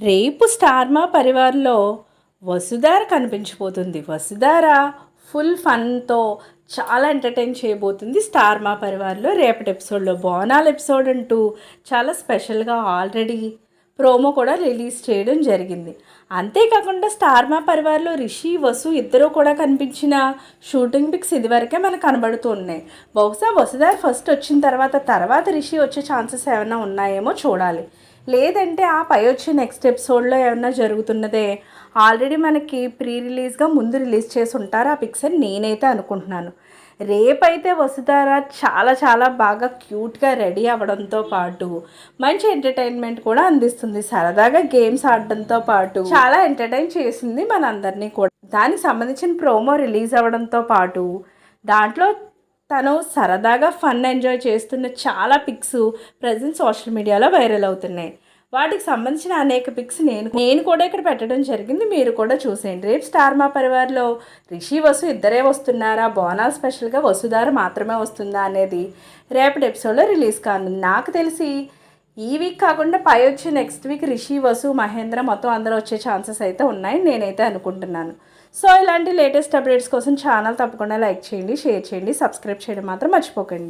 రేపు స్టార్మా పరివార్లో వసుధార కనిపించబోతుంది వసుధార ఫుల్ ఫన్తో చాలా ఎంటర్టైన్ చేయబోతుంది స్టార్ మా పరివార్లో. రేపటి ఎపిసోడ్లో బోనాల్ ఎపిసోడ్ అంటూ చాలా స్పెషల్గా ఆల్రెడీ ప్రోమో కూడా రిలీజ్ చేయడం జరిగింది. అంతేకాకుండా స్టార్ మా పరివార్లో రిషి వసు ఇద్దరూ కూడా కనిపించిన షూటింగ్ పిక్స్ ఇదివరకే మనకు కనబడుతూ ఉన్నాయి. బహుశా వసుధార్ ఫస్ట్ వచ్చిన తర్వాత తర్వాత రిషి వచ్చే ఛాన్సెస్ ఏమైనా ఉన్నాయేమో చూడాలి. లేదంటే ఆ పై వచ్చే నెక్స్ట్ ఎపిసోడ్లో ఏమన్నా జరుగుతున్నదే? ఆల్రెడీ మనకి ప్రీ రిలీజ్గా ముందు రిలీజ్ చేసి ఉంటారు ఆ పిక్చర్ నేనైతే అనుకుంటున్నాను. రేపైతే వసుధార చాలా చాలా బాగా క్యూట్గా రెడీ అవ్వడంతో పాటు మంచి ఎంటర్టైన్మెంట్ కూడా అందిస్తుంది. సరదాగా గేమ్స్ ఆడడంతో పాటు చాలా ఎంటర్టైన్ చేసింది మనందరినీ కూడా. దానికి సంబంధించిన ప్రోమో రిలీజ్ అవ్వడంతో పాటు దాంట్లో తను సరదాగా ఫన్ ఎంజాయ్ చేస్తున్న చాలా పిక్స్ ప్రజెంట్ సోషల్ మీడియాలో వైరల్ అవుతున్నాయి. వాటికి సంబంధించిన అనేక పిక్స్ నేను నేను కూడా ఇక్కడ పెట్టడం జరిగింది. మీరు కూడా చూసేయండి. రేపు స్టార్ మా పరివార్లో రిషి వసు ఇద్దరే వస్తున్నారా? బోనాల్ స్పెషల్గా వసుధార మాత్రమే వస్తుందా అనేది రేపటి ఎపిసోడ్లో రిలీజ్ కానుంది. నాకు తెలిసి ఈ వీక్ కాకుండా పై వచ్చే నెక్స్ట్ వీక్ రిషి వసు మహేంద్ర మొత్తం అందరూ వచ్చే ఛాన్సెస్ అయితే ఉన్నాయి. నేనైతే అనుకుంటున్నాను. సో ఇలాంటి లేటెస్ట్ అప్డేట్స్ కోసం ఛానల్ తప్పకుండా లైక్ చేయండి షేర్ చేయండి సబ్స్క్రైబ్ చేయడం మాత్రం మర్చిపోకండి.